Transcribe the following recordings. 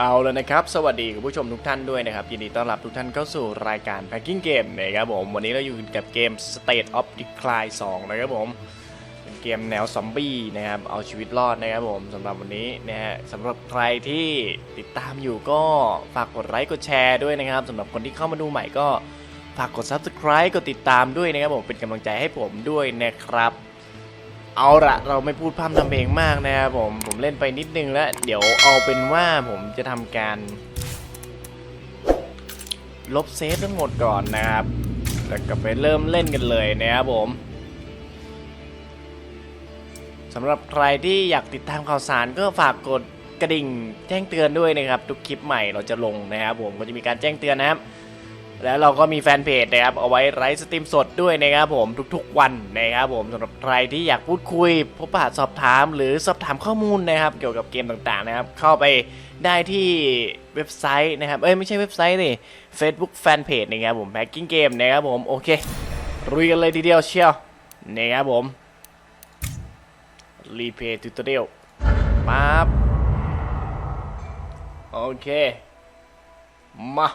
เอาแล้วนะครับ สวัสดีคุณผู้ชมทุกท่านด้วยนะครับ ยินดีต้อนรับทุกท่านเข้าสู่รายการ Packing Game นะครับผมวันนี้เราอยู่กับเกม State of Decline 2 นะครับผมเป็นเกมแนวซอมบี้นะครับเอาชีวิตรอดนะครับผมสำหรับวันนี้นะฮะสำหรับใครที่ติดตามอยู่ก็ฝากกดไลค์กดแชร์ด้วยนะครับสำหรับคนที่เข้ามาดูใหม่ก็ฝากกด Subscribe กดติดตามด้วยนะครับผมเป็นกำลังใจให้ผมด้วยนะครับ เอาละเราไม่พูดพร่ำทำเพลงมากนะครับผมผมเล่นไปนิดนึงแล้ว เดี๋ยวเอาเป็นว่าผมจะทำการ ลบเซฟทั้งหมดก่อนนะครับ แล้วก็ไปเริ่มเล่นกันเลยนะครับผมสำหรับใครที่อยากติดตามข่าวสารก็ฝากกดกระดิ่งแจ้งเตือนด้วยนะครับ ทุกคลิปใหม่เราจะลงนะครับผมก็จะมีการแจ้งเตือนนะครับ แล้วเราก็มีแฟนเพจนะครับเอาไว้ไลฟ์สตรีมสดด้วยนะครับผมทุกๆวันนะครับผมสำหรับใครที่อยากพูดคุย พบปะสอบถามหรือสอบถามข้อมูลนะครับ เกี่ยวกับเกมต่างๆนะครับ เข้าไปได้ที่เว็บไซต์นะครับ เอ้ยไม่ใช่เว็บไซต์นี่ Facebook Fanpage นะครับผม Packing Game นะครับผมโอเครุยกันเลยทีเดียวเชียวนะครับผมรีเพย์ทูตเรียลปั๊บโอเค มา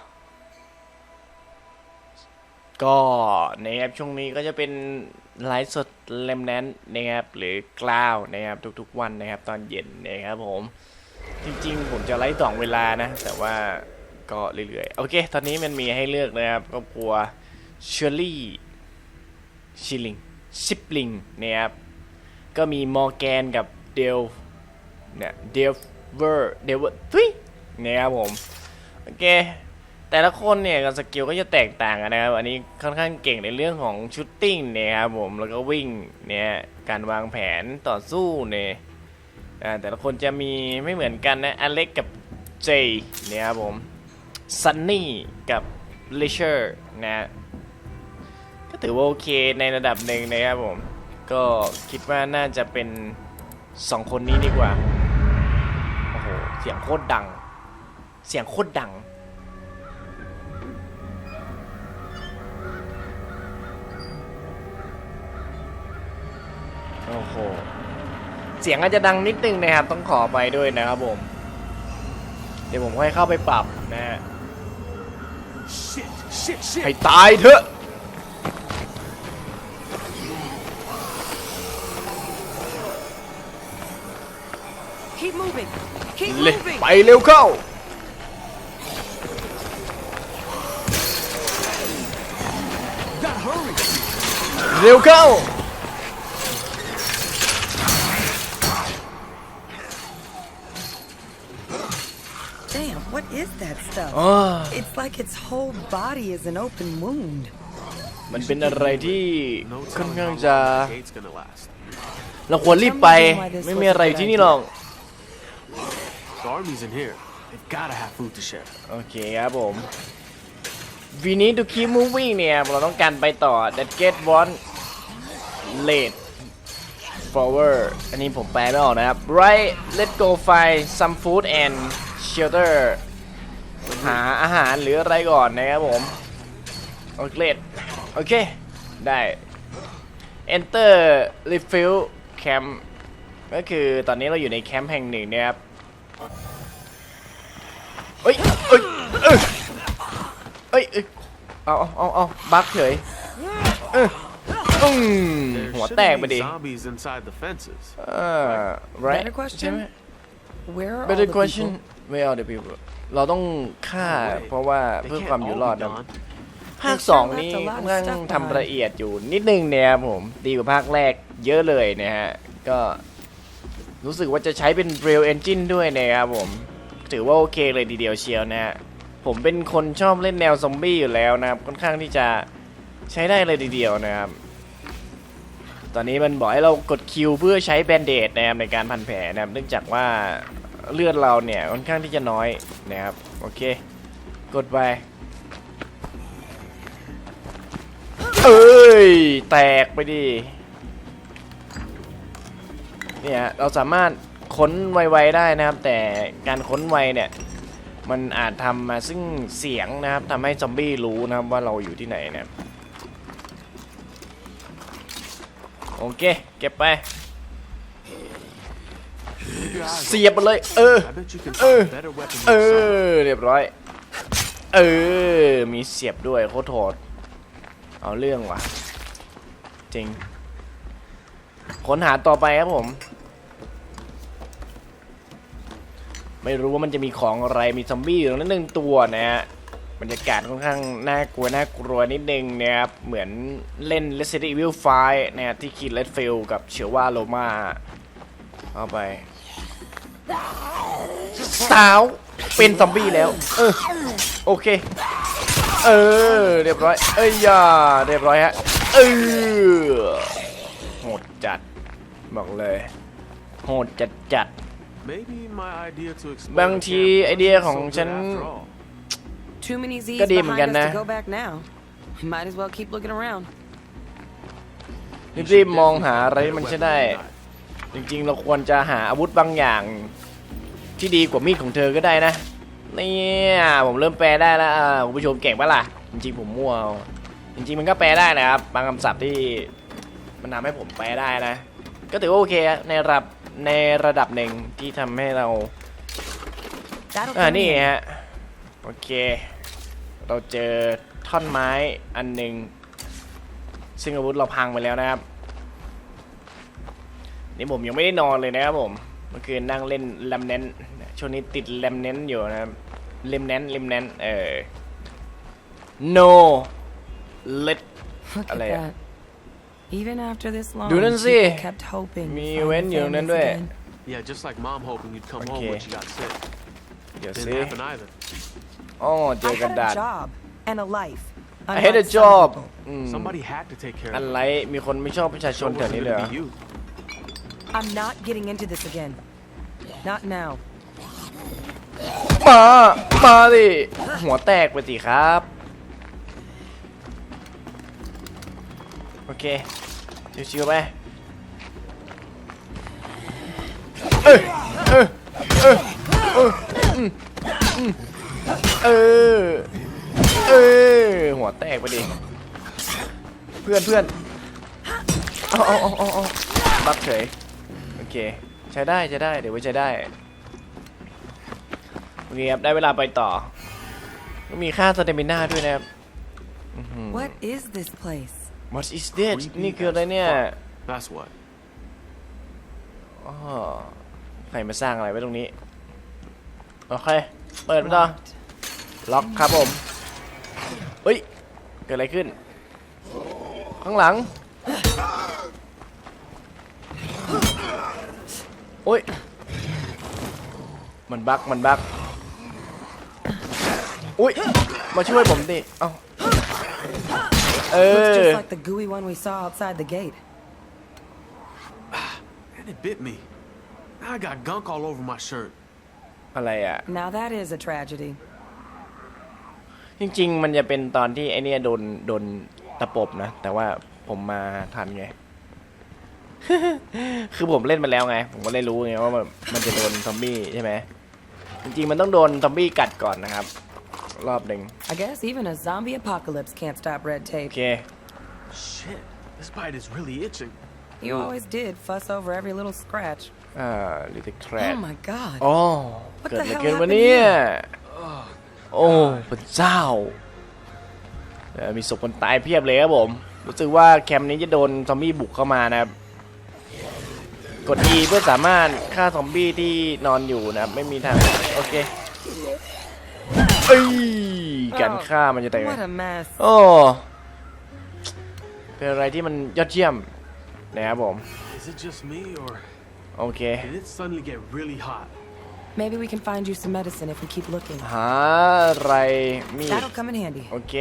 ก็นะครับช่วงนี้ก็จะเป็นไลฟ์สดเลมแนนนะครับหรือกล้าวนะครับทุกๆวันนะครับ ตอนเย็นนะครับผม จริงๆ ผมจะไลฟ์สองเวลานะ แต่ว่าก็เรื่อยๆ โอเค ตอนนี้มันมีให้เลือกนะครับครอบครัวเชอร์รี่ชิลิงซิปลิงนะครับก็มีมอร์แกนกับเดลเนี่ยเดลเวอร์เดลเวอร์ทุยนะครับผม โอเค แต่ละคนเนี่ยกับสกิลก็จะแตกต่างกันนะครับ อันนี้ค่อนข้างเก่งในเรื่องของชูตติ้งเนี่ยครับผมแล้วก็วิ่งเนี่ยการวางแผนต่อสู้เนี่ยแต่ละคนจะมีไม่เหมือนกันนะอเล็กกับเจเนี่ยครับผมซันนี่กับลิเชอร์นะก็ถือว่าโอเคในระดับหนึ่งนะครับผม ก็คิดว่าน่าจะเป็นสองคนนี้ดีกว่า โอ้โห เสียงโคตรดัง เสียงโคตรดัง โอ้โห เสียงอาจจะดังนิดนึงนะครับ ต้องขอไปด้วยนะครับผม เดี๋ยวผมค่อยเข้าไปปรับนะฮะ Shit, shit, shit. ให้ตายเถอะ Keep moving. Keep เลย moving. ไปเร็วเข้า Gotta hurry. เร็วเข้า It's like its whole body is an open wound. มันเป็นอะไรที่ No ค่อน telling ข้าง how จะ long the gate's gonna last. เราควรรีบไป ไม่มีอะไรที่นี่หรอก The army's in here. They've gotta have food to share. โอเคครับผม We need to keep moving เนี่ย เราต้องการไปต่อ That get one late forward อันนี้ผมแปลไม่ออกนะครับ Right let's go find some food and shelter หาอาหารหรืออะไรก่อนนะครับผมโอเคโอเค ได้ Enter refill camp ก็คือตอนนี้เราอยู่ในแคมป์แห่งหนึ่งนะครับเอ้ยเอ้ยเอ้ยเอ้ยเอ้ยเอาเอาเอาเอาบักเฉยเอออืม There หัวแตก shouldn't ไป be ดิ zombies inside the fences. เออ right Better question? ใช่ไหม Where are all better the question people? where are the people เราต้องฆ่าเพราะว่า They เพื่อ can't ความอยู่ all รอด be นะ gone. ภาคสองนี่ค่อนข้างทำละเอียดอยู่นิดนึงเนี่ยครับผม ดีกว่าภาคแรกเยอะเลยนะฮะ ก็รู้สึกว่าจะใช้เป็น Real Engine ด้วยนะครับผม ถือว่าโอเคเลยทีเดียวเชียวนะฮะ ผมเป็นคนชอบเล่นแนวซอมบี้อยู่แล้วนะครับ ค่อนข้างที่จะใช้ได้เลยทีเดียวนะครับ ตอนนี้มันบอกให้เรากดคิวเพื่อใช้แบนเดดนะครับในการพันแผลนะครับ เนื่องจากว่า เลือดเราเนี่ยค่อนข้างที่จะน้อยนะครับ โอเค กดไป เอ้ย แตกไปดิ เนี่ยเราสามารถค้นไวๆได้นะครับ แต่การค้นไวเนี่ย มันอาจทำมาซึ่งเสียงนะครับทำให้ซอมบี้รู้นะครับว่าเราอยู่ที่ไหนนะครับ โอเค เก็บไป เสียบมันเลย เออ open. I bet you can Uh, find a better weapon เออ เรียบร้อย เออ มีเสียบด้วยโคตรโหดเอาเรื่องว่ะ จริง ค้นหาต่อไปครับผม ไม่รู้ว่ามันจะมีของอะไร มีซอมบี้อยู่ตรงนั้นหนึ่งตัวนะฮะบรรยากาศค่อนข้างน่ากลัวน่ากลัวนิดนึงนะครับ เหมือนเล่น Resident Evil 5นะที่คิดเลดฟิลกับเชว่าโลมาเข้าไป สาว เป็นซอมบี้แล้ว เออ โอเค เออ เรียบร้อย เอ้ยย่าเรียบร้อยฮะ เออโหดจัด บอกเลย โหดจัดจัด Maybe my idea to explore บาง the ที camp ไอเดีย wasn't ของ so good ฉัน after all. Too many Z's ก็ดีเหมือนกัน behind us นะ to go back now. Might as well keep looking around. รีบๆมองหาอะไรที่มันใช้ได้ จริงๆ เราควรจะหาอาวุธบางอย่างที่ดีกว่ามีดของเธอก็ได้นะเนี่ยผมเริ่มแปลได้แล้วคุณผู้ชมเก่งปะล่ะ จริงๆผมมั่วจริงๆมันก็แปลได้นะครับบางคำศัพท์ที่มันทำให้ผมแปลได้นะ ก็ถือว่าโอเคในระดับในระดับหนึ่งที่ทำให้เราอ่านี่ฮะโอเค เราเจอท่อนไม้อันหนึ่งซึ่งอาวุธเราพังไปแล้วนะครับ นี่ผมยังไม่ได้นอนเลยนะครับผมเมื่อคืนนั่งเล่นแลมเนนช่วงนี้ติดแลมเนนอยู่นะครับเลมเนนเลมเนนเออ no let Look at Alea. that. Even after this long, Do not people see. kept hoping. to Mi find wen their yun nan families due. again. Yeah, just like mom hoping you'd come home Okay. when she got sick. เดี๋ยว Didn't สิ happen either. อ๋อเจ I อกระ had ดา a ษ job and a life. I had a unlike some job people. อืม Somebody had to take care อะ of ไร it. มีคนไม่ชอบประชาช So น it แถว wasn't นี้เลยเหร gonna อ be you. I'm not getting into this again. Not now. มา มาดิ หัวแตกไปสิครับ โอเค ชิวๆไปเอยเออเออเอออืมอืมเออ เออ หัวแตกไปดิ เพื่อนเพื่อนเอาเอาเอาเอาเอาบักเฉย เค ใช้ได้ใช้ได้เดี๋ยวไว้ใช้ได้โอเคครับได้เวลาไปต่อมีค่าสเตมิน่าด้วยนะครับ What is this place? What is this Creepy นี่คืออะไรเนี่ย as fuck. That's what. อ๋อใครมาสร้างอะไรไว้ตรงนี้ โอเค เปิดไปต่อ Locked. ล็อกครับผมเฮ้ย เกิดอะไรขึ้น ข้างหลัง โอ้ย มันบักมันบักอุ้ย มาช่วยผมดิ เอ้า เอ Looks อ just like the gooey one we saw outside the gate. And it bit me. Now I got gunk all over my shirt. อะไรอะ Now that is a tragedy. จริง ๆ มันจะเป็นตอนที่ไอเนี่ยโดน โดนตะปบนะ แต่ว่าผมมาทันไง คือผมเล่นมาแล้วไง ผมก็เลยรู้ไงว่ามันมันจะโดนซอมบี้ใช่ไหมจริงๆมันต้องโดนซอมบี้กัดก่อนนะครับ รอบหนึ่ง I guess even a zombie apocalypse can't stop red โอ tape. เค Shit, this bite is really itching. You always did fuss over every little scratch. อ่าลิติแคร Oh my god. อ๋อ What เกิด the อะไร hell ขึ้นวะ happened เนี่ย here? โอ้พระเจ้าเอ่อมีศพคนตายเพียบเลยครับผม รู้สึกว่าแคมป์นี้จะโดนซอมบี้บุกเข้ามานะครับ กด E เพื่อสามารถฆ่าซอมบี้ที่นอนอยู่นะครับไม่มีทาง โอเคเอ้ยการฆ่ามันจะแต่ง What a mess. โอ้เป็นอะไรที่มันยอดเยี่ยมนะครับผม Is it just me, or โอเค did it suddenly get really hot? Maybe we can find you some medicine if we keep looking. หาอะไรมีด That'll come in handy. โอเค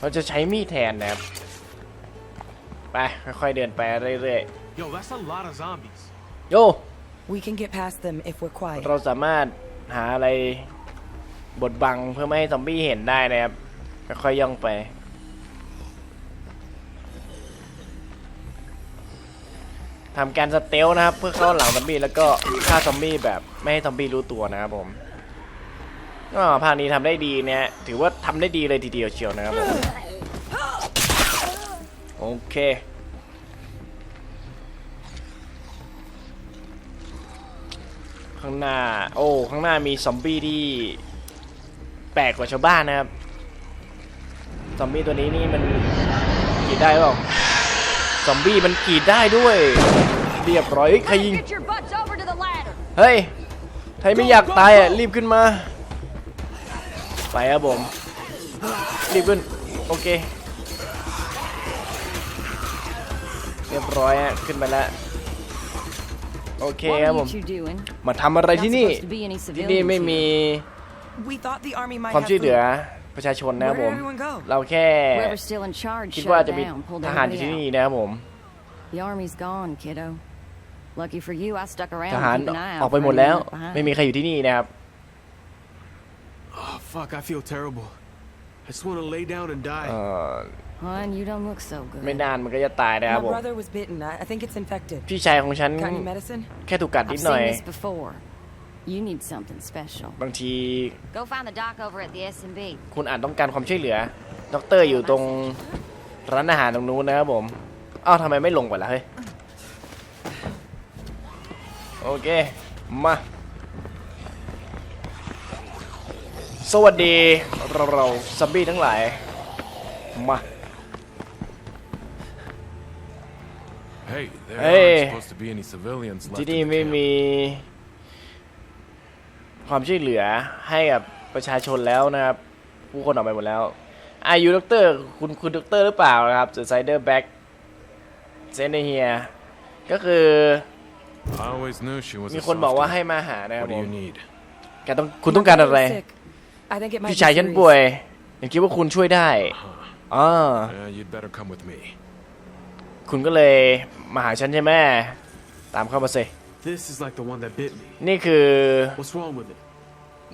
เราจะใช้มีดแทนนะครับ ไป ค่อยๆเดินไปเรื่อย Yo, that's a lot of zombies. ๆโย We can get past them if we're quiet. เราสามารถหาอะไรบดบังเพื่อไม่ให้ซอมบี้เห็นได้นะครับค่อยๆย่องไป ทำการสเตลนะครับ เพื่อเข้าหลังซอมบี้แล้วก็ฆ่าซอมบี้แบบไม่ให้ซอมบี้รู้ตัวนะครับผมก็ภาคนี้ทำได้ดีเนี่ย ถือว่าทำได้ดีเลยทีเดียวเชียวนะครับผม โอเค ข้างหน้า โอ้ ข้างหน้ามีซอมบี้ที่แปลกกว่าชาวบ้านนะครับ ซอมบี้ตัวนี้นี่มันกรีดได้เปล่าซอมบี้มันกรีดได้ด้วย เรียบร้อยเฮ้ยใครยิง Get your butts over to the ladder. เฮ้ยใครไม่อยากตายอะรีบขึ้นมา ไปครับผม รีบขึ้น โอเค เรียบร้อยฮะขึ้นไปแล้ว โอเค What ครับ are ผ you ม two doing? มาทำอะไร Not ที่นี่ supposed to be any ที่นี่ civilians ไม่มี here. We thought the army might ความ have ช่วยเหลือ food. ประชาชนนะครับผม Where did everyone go? เราแค่ Whoever's still in charge คิด shut ว่า it จะมี down, pulled ทหารอยู่ที่ everybody นี่ out. นะครับผม The army's gone, kiddo. Lucky for you, I stuck around ท to หาร keep an eye ออก out ไป for หมดแล้ว anyone left ไม่ behind. มีใครอยู่ที่นี่นะครับ Oh, fuck, I feel terrible. I just want to lay down and die. เอ่อ Hon, you don't look so ไม่ good. นานมันก็จะตายนะค My รับผม brother was bitten. I I think it's infected. พี่ชายของฉัน Got any medicine? แค่ถูกกัดนิ I've ดหน่อย seen this before. You need something special. บางที Go find the doc over at the S&B. คุณอาจต้องการความช่วยเหลือ ด็อกเตอร์อยู่ตรงร้านอาหารตรงนู้นนะครับผมอ้าวทำไมไม่ลงก่อนล่ะเฮ้ย โอเค มา สวัสดี เราเราซัมบี้ทั้งหลาย มา Hey, there Hey. aren't supposed to be any civilians left ที่ in นี่ the ไม่ camp. มี ความช่วยเหลือให้กับประชาชนแล้วนะครับ ผู้คนออกไปหมดแล้วอายุด็อกเตอร์คุณคุณด็อกเตอร์หรือเปล่านะครับเซไซเดอร์แบ็กเซนเฮียก็คือ I always knew she was มี a คนบอกว่า softie. ให้มาหานะครับ What ผ do ม you need? แกต้องคุณต้องการอะไร My brother was sick. I think it might พี่ be ชายฉัน serious. ป่วยยังคิดว่าคุณช่วยได้อ๋อ Uh, you'd better come with me. คุณก็เลยมาหาฉันใช่ไหมตามเข้ามาสิ This is like the one that bit me. นี่คือ What's wrong with it?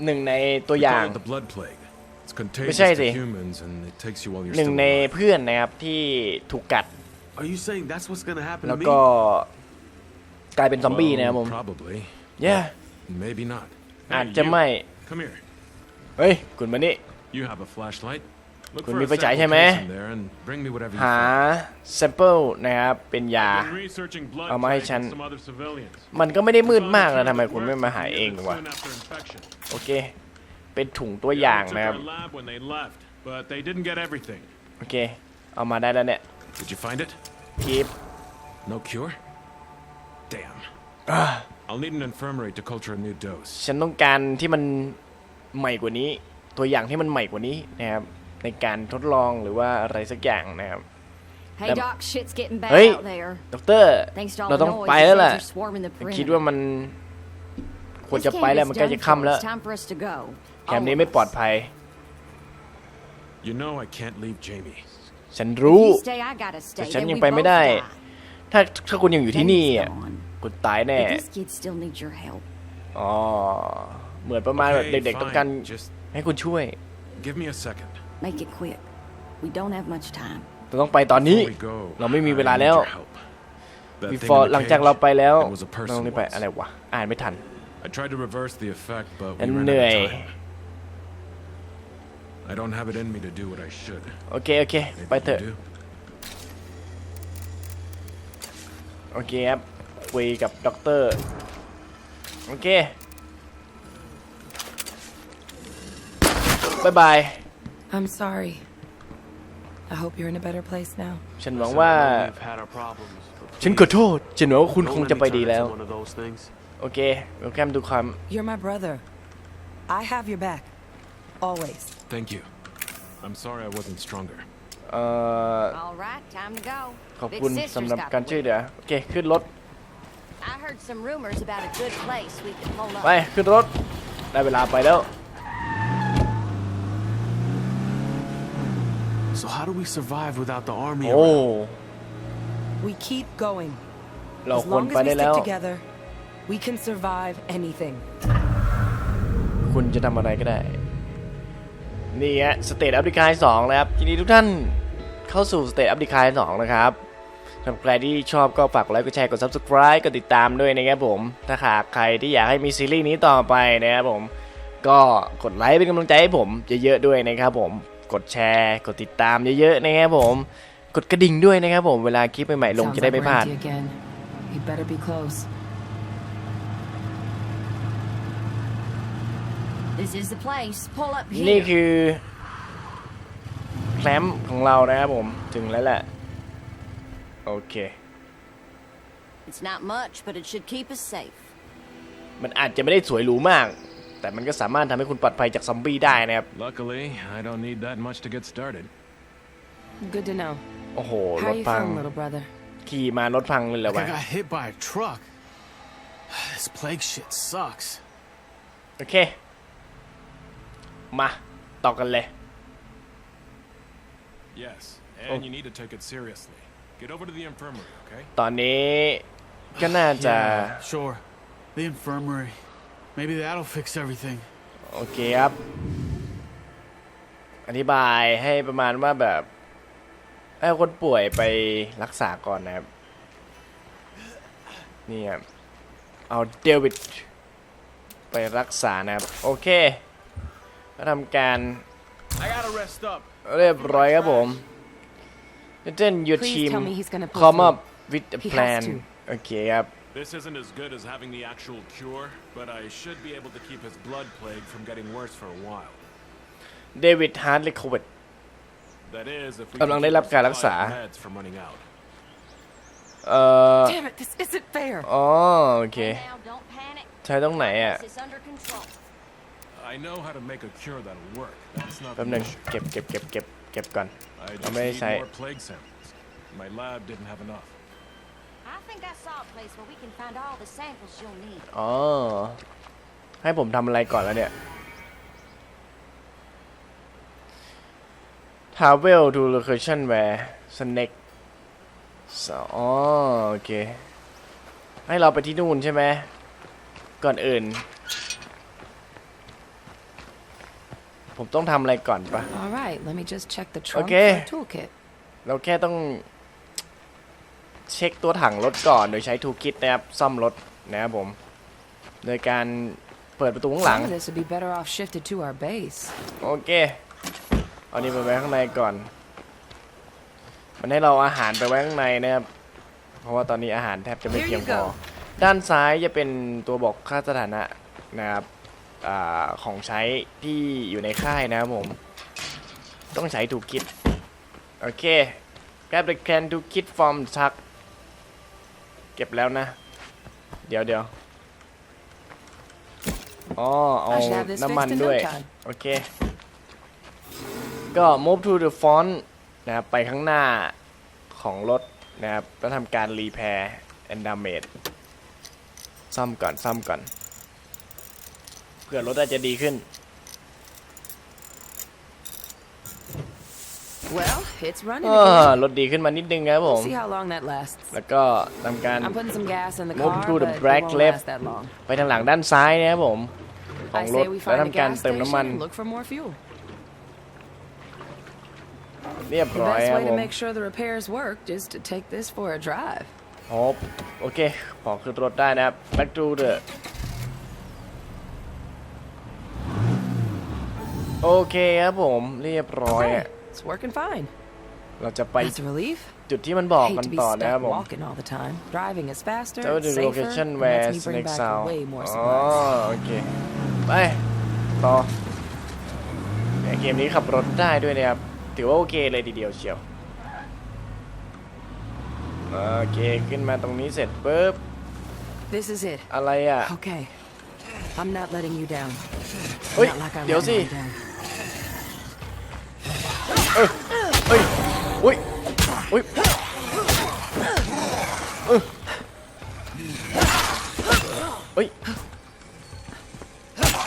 หนึ่งในตัว We อย่าง call it the blood plague. It's contagious ใช่สิ to humans and it takes you while you're หนึ่ง still ใน alive. เพื่อนนะครับที่ถูกกัด Are you saying that's what's gonna happen แล้ว to me? ก็ กลายเป็นซอมบี้ Well, นะครับผม Probably. yeah Maybe not. อาจ Hey, จะ you, ไม่ Come here. เฮ้ย คุณมานี่ You have a flashlight. Look คุณ for มี a ไฟฉาย sample ใช่ไหม case in there and bring me whatever you หา find. แซมเปิลนะครับ เป็นยา Been researching blood เอามาให้ plague ฉัน with some other civilians. มันก็ไม่ได้มืด Found มาก the นะ treatment ทำไมคุณ worked ไม่มาหา for เอง years วะ soon after infection. โอเค เป็นถุงตัวอย่าง They took นะครับ our lab when they left, but they didn't get everything. โอเค เอามาได้แล้วเนี่ย Did you find it? กีบ No cure? Damn. I'll need an infirmary to culture a new dose. ฉันต้องการที่มันใหม่กว่านี้ ตัวอย่างที่มันใหม่กว่านี้นะครับ ในการทดลองหรือว่าอะไรสักอย่างนะครับ Hey, Them- doc, shit's getting bad Hey. out there. ด็อกเตอร์ Thanks to all เรา the ต้อง noise, ไป the แล้วล่ะ things are swarming the คิด perimeter. ว่ามันควร This จะไป camp แล้ว is มันใกล้ done จะ for. ค่ำแล้ว It's time for us to go. แคมป์นี้ All ไม่ of ปลอด us. ภัย You know I can't leave Jamie. ฉัน If รู้ you stay, I gotta แต่ stay. ฉัน Then ยัง we ไปไม่ both ได้ die. ถ้าถ้าคุณยังอยู่ที่ Then นี่ he's อะ gone. คุณตายแน่ But this kid still needs your help. อ๋อ เหมือนประมาณแบบ Okay, เด็กๆ ต้องการ fine. Just ให้คุณช่วย give me a second. Make it quick. We don't have much time. เราต้องไปตอนนี้ Before we go, เราไม่มี I เวลา need แล้ว your help. That thing in before the หลังจาก cage, เราไปแล้ว it was a เราต้อง person รีบไป once. อะไรวะ อ่านไม่ทัน I tried to reverse the effect, but we ฉัน ran เหนื่อย out of time. I don't have it in me to do what I should. โอเค โอเค Maybe ไปเถ you อะ do. โอเคครับ คุยกับด็อกเตอร์ โอเคบายบาย I'm sorry. I hope you're in a better place now. ฉันหวัง Listen, ว่า I know we've had our problems, but ฉัน please, ขอโทษ ฉันหวังว่าคุณ don't คง let จะ me ไป turn ดี into แล้ว one of those things. โอเคเวลแคมดูความ You're my brother. I have your back. Always. Thank you. I'm sorry I wasn't stronger. เอ่อ All right, time to go. ขอบ Big คุณ sister's สำหรับ got การ the ช่วย wheel. เหลือ โอเค ขึ้นรถ I heard some rumors about a good place we could pull ไป up. ขึ้นรถ ได้เวลาไปแล้ว So how do we survive without the army โอ้ around? We keep going. เรา As ควร long ไป as we ได้แล้ว stick together, we can survive anything. คุณจะทำอะไรก็ได้ นี่ฮะสเตทอัพดิคายสองนะครับยินดีทุกท่านเข้าสู่สเตทอัพดิคายสองนะครับสำหรับใครที่ชอบก็ฝากกดไลค์กดแชร์กด subscribe กดติดตามด้วยนะครับผม ถ้าหากใครที่อยากให้มีซีรีส์นี้ต่อไปนะครับผม ก็กดไลค์เป็นกำลังใจให้ผมเยอะๆด้วยนะครับผม กดแชร์ กดติดตามเยอะๆนะครับผม กดกระดิ่งด้วยนะครับผม เวลาคลิปใหม่ๆลง Sounds จะได้ like ไม่ we're พลาด empty again. You better be close. This is the place. Pull up นี่ here. คือแคลมป์ของเรานะครับผม ถึงแล้วแหละ โอเค It's not much, but it should keep us safe. มันอาจจะไม่ได้สวยหรูมาก แต่มันก็สามารถทำให้คุณปลอดภัยจากซอมบี้ได้นะครับ Luckily, I don't need that much to get started. Good to know. โอ้โหร How ถ you พัง feeling, little brother? ขี่มารถพังเลยเหรอ Like วะ I got hit by a truck. This plague shit sucks. โอเค มาต่อกันเลย Yes, and Oh. you need to take it seriously. Get over to the infirmary, okay? ตอนนี้ก็น่าจะ Yeah, sure. The infirmary. Maybe that'll fix everything. โอเคครับ อธิบายให้ประมาณว่าแบบ ให้คนป่วยไปรักษาก่อนนะครับ นี่ครับ เอาเดวิดไปรักษานะครับ โอเค ก็ทำการ I gotta rest up. เรียบร้อยครับผม Then your Please team tell me he's gonna pull come through. up with a He has plan to. โอเคครับ This isn't as good as having the actual cure, but I should be able to keep his blood plague from getting worse for a while. เดวิดฮาร์ดเลโควิด That is, if we กำลัง can ได้ keep รับ our การรัก supply ษา of meds from running out. เอ่อ Damn it, this isn't fair. อ๋อโอเค Now, don't panic. ใช้ตรงไหนอะ This is under control. I know how to make a cure that'll work. That's not แป๊บ the หนึง issue. เก็บเก็บเก็บเก็บเก็บก่อน I I'm just very need sorry. more plague samples. My lab didn't have enough. I think I saw a place where we can find all the samples you'll need. อ๋อ ให้ผมทำอะไรก่อนแล้วเนี่ย Travel to location where snake สอ๋อโอเค ให้เราไปที่นู่นใช่ไหม ก่อนอื่น ผมต้องทำอะไรก่อนปะ All right, let me just check the trunk Okay. for a toolkit. เราแค่ต้อง เช็คตัวถังรถก่อนโดยใช้ทูคิดนะครับซ่อมรถนะครับผม โดยการเปิดประตูข้างหลัง Some of this would be better off shifted to our base. โอเค เอานี่ไปไว้ข้างในก่อน มันให้เราอาหารไปไว้ข้างในนะครับ เพราะว่าตอนนี้อาหารแทบจะไม่ Here เพียง you พอ go. ด้านซ้ายจะเป็นตัวบอกค่าสถานะนะครับอาของใช้ที่อยู่ในค่ายนะครับผม ต้องใช้ถูกคิด โอเค grab the can to kit from truck เก็บแล้วนะ เดี๋ยวเดี๋ยวอ๋อเอา I should have this น้ำมัน fixed in ด้วย no time. โอเค ก็ move to the front นะครับไปข้างหน้าของรถนะครับแล้วทำการ repair and damage ซ่อมก่อนซ่อมก่อน เพื่อรถอาจจะดีขึ้น Well, it's running อ่า again. รถดีขึ้นมานิดนึงครับผม We'll see how long that lasts. แล้วก็ทำการ I'm putting some gas in the Move car, to the but it black won't left. last that long. ไปทางหลังด้านซ้ายนะครับผม ของ I รถ say we แล้ว find a ทำการ gas เติมน้ำมัน station and look for more fuel. เรียบ The ร้อย best ครับ way ผ to ม make sure the repairs work is to take this for a drive. โอโอเคพอขึ้นรถได้นะครับ back to the โอเคครับผม เรียบร้อยอะ Okay, it's working fine. เราจะไป That's a relief. จุดที่มันบอก Hate กัน to be ต่อนะครับ stuck ผม walking all the time. Driving is faster, เจ้า it's ดู safer, location and where lets me bring snake back sound way more อ๋อ supplies. โอเค ไป ต่อในเกมนี้ขับรถได้ด้วยนะครับ ถือว่าโอเคเลยทีเดียวเชียว โอเค ขึ้นมาตรงนี้เสร็จปุ๊บ This is it. อะไรอะ Okay. I'm not letting you down. เฮ้ย Not like I เดี๋ยว let สิ you down. เอ้ยเอ้ยอุ้ยอุ้ยเอ้ยเอ้ย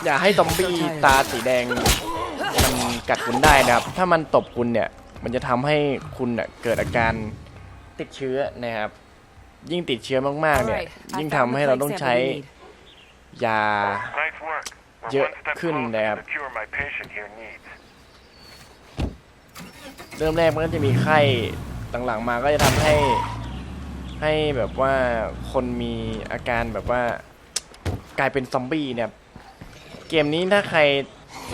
อย่าให้ซอมบี้ตาสีแดงมันกัดคุณได้นะครับ ถ้ามันตบคุณเนี่ย มันจะทำให้คุณเน่ยเกิดอาการติดเชื้อนะครับ ยิ่งติดเชื้อมากๆ เนี่ย ยิ่งทำให้เราต้องใช้ยา Nice work. We're Giờ- one step khuyên closer to the cure my patient here needs. เริ่มแรกมันก็จะมีไข้หลังๆมาก็จะทำให้ให้แบบว่าคนมีอาการแบบว่ากลายเป็นซอมบี้เนี่ยเกมนี้ถ้าใคร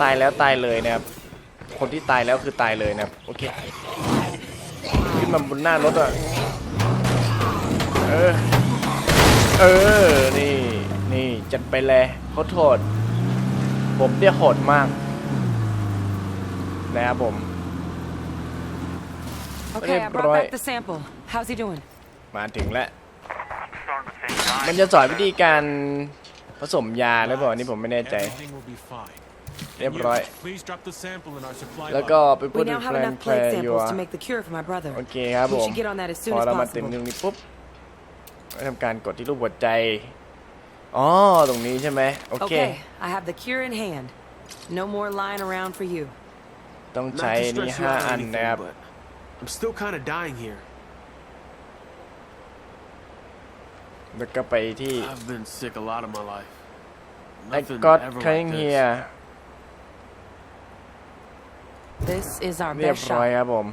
ตายแล้วตายเลยนะครับ คนที่ตายแล้วคือตายเลยนะครับ โอเค ขึ้นมาบนหน้ารถอะ เออ เออ นี่ นี่จัดไปเลยเขาโทษบบเนี่ยโหดมาก นะครับผม Okay, I Right. brought back the sample. How's he doing? มาถึงแล้ว Starting to think I มันจะสอนวิธีการผสมยาหรือเปล่านี่ผมไม่แน่ใจ Everything will be fine. เรียบร้อย Please drop the sample in our supply แล้วก็ box. ไปพู We ดถึ now ง have แพลน enough แพล plague นอยู่ samples to make the cure for my brother. โอเคครับผ We ม should get on that as พ soon อ as เรามาถึง possible. ตรงนี้ปุ๊บก็ทำการกดที่รูปหัวใจ อ๋อ ตรงนี้ใช่ไหมโอเค Okay, I have the cure in hand. No more lying around for you. ต้อง Not ใช้ to นี่ stress you ห้า out or อันนะครับ anything, but I'm still kind of dying here. แล้วก็ไปที่ I've been sick a lot of my life. I Nothing got ever cutting like this. here This is our เรียบ best ร้อย shot. ครับผม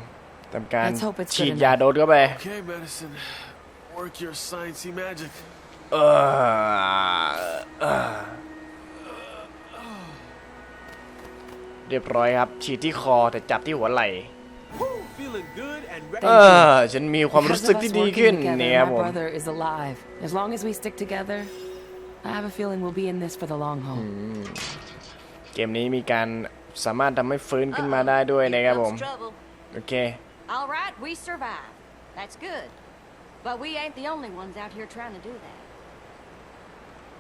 ทำการ Let's hope it's good ฉีด enough. ยาโดสเข้าไป Okay, medicine. Work your sciencey magic. เออเออเรียบร้อยครับ ฉีดที่คอแต่จับที่หัวไหล่ Feeling good and ready. เออ ฉันมีความรู้ Because สึก of us ที่ดี working ขึ้น together, เนี่ยครับ my ผม brother is alive. As long as we stick together, I have a feeling we'll be in this for the long haul. เกมนี้มีการสามารถทำให้ฟื้นขึ้นมาได้ด้วยนะครับผม โอเค All right, we survived. That's good. But we ain't the only ones out here trying to do that.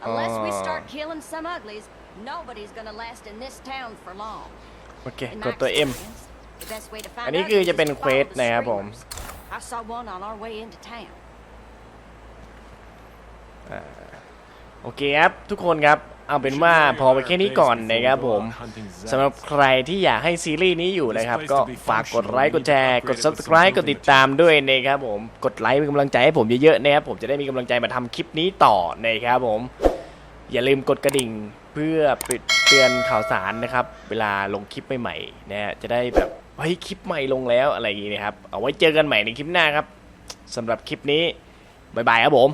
Unless we Ah. start killing some uglies, nobody's gonna last in this town for long. โอเค In ก my ดตัว M อันนี้คือจะเป็นเควสนะครับผมโอเคครับทุกคนครับเอาเป็นว่าพอไปแค่นี้ก่อนนะครับผมสำหรับใครที่อยากให้ซีรีส์นี้อยู่นะครับ ก็ฝากกดไลค์กดแชร์กด subscribe กดติดตามด้วยนะครับผมกดไลค์เป็นกำลังใจให้ผมเยอะๆนะครับผมจะได้มีกำลังใจมาทำคลิปนี้ต่อนะครับผม อย่าลืมกดกระดิ่งเพื่อเตือนข่าวสารนะครับ เวลาลงคลิปใหม่ๆนะฮะจะได้แบบ เฮ้ยคลิปใหม่ลงแล้วอะไรอย่างนี้นะครับ เอาไว้เจอกันใหม่ในคลิปหน้าครับสำหรับคลิปนี้ บ๊ายบายครับผม